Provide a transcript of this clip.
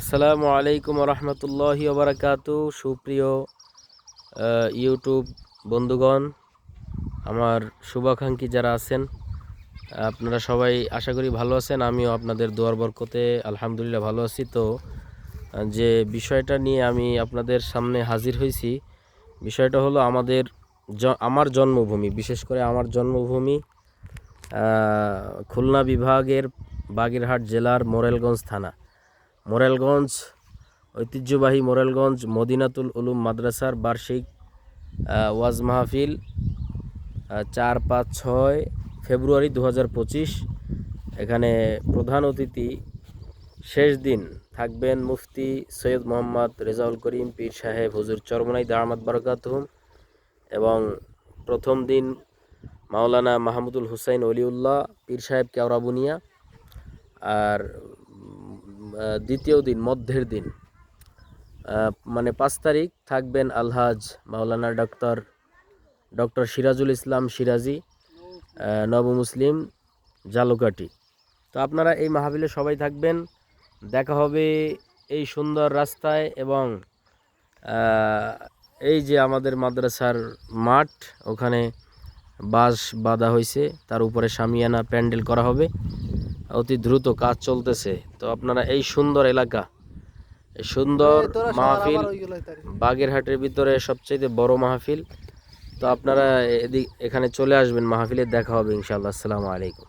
আসসালামু আলাইকুম রহমতুল্লাহ বারাকাতু সুপ্রিয় ইউটিউব বন্ধুগণ, আমার শুভাকাঙ্ক্ষী যারা আছেন, আপনারা সবাই আশা করি ভালো আছেন, আমিও আপনাদের দোয়ার বরকতে আলহামদুলিল্লাহ ভালো আছি। তো, যে বিষয়টা নিয়ে আমি আপনাদের সামনে হাজির হয়েছি, বিষয়টা হলো আমাদের আমার জন্মভূমি, বিশেষ করে আমার জন্মভূমি খুলনা বিভাগের বাগেরহাট জেলার মোরেলগঞ্জ থানা। মোরেলগঞ্জ, ঐতিহ্যবাহী মোরেলগঞ্জ, মদিনাতুল উলুম মাদ্রাসার বার্ষিক ওয়াজ মাহফিল চার পাঁচ ছয় ফেব্রুয়ারি দু এখানে প্রধান অতিথি শেষ দিন থাকবেন মুফতি সৈয়দ মোহাম্মদ রেজাউল করিম পীর সাহেব হুজুর চরমনাই দাহমাদ বারকাতহুম এবং প্রথম দিন মাওলানা মাহমুদুল হুসাইন অলিউল্লাহ পীর সাহেব কেওরাবুনিয়া আর দ্বিতীয় দিন মধ্যের দিন। মানে পাঁচ তারিখ থাকবেন আলহাজ মাওলানা ডক্টর ডক্টর সিরাজুল ইসলাম সিরাজি আহ, নব মুসলিম জালুকাটি। তো আপনারা এই মাহফিলে সবাই থাকবেন। দেখা হবে এই সুন্দর রাস্তায় এবং এই যে আমাদের মাদ্রাসার মাঠ ওখানে বাঁশ বাঁধা হয়েছে তার উপরে সামিয়ানা প্যান্ডেল করা হবে। অতি দ্রুত কাজ চলতেছে। তো আপনারা এই সুন্দর এলাকা এই সুন্দর মাহফিল বাগেরহাটের ভিতরে সবচেয়ে বড় মাহফিল। তো আপনারা এদিক এখানে চলে আসবেন মাহফিলে দেখা হবে ইনশাআল্লাহ। আসসালামু আলাইকুম।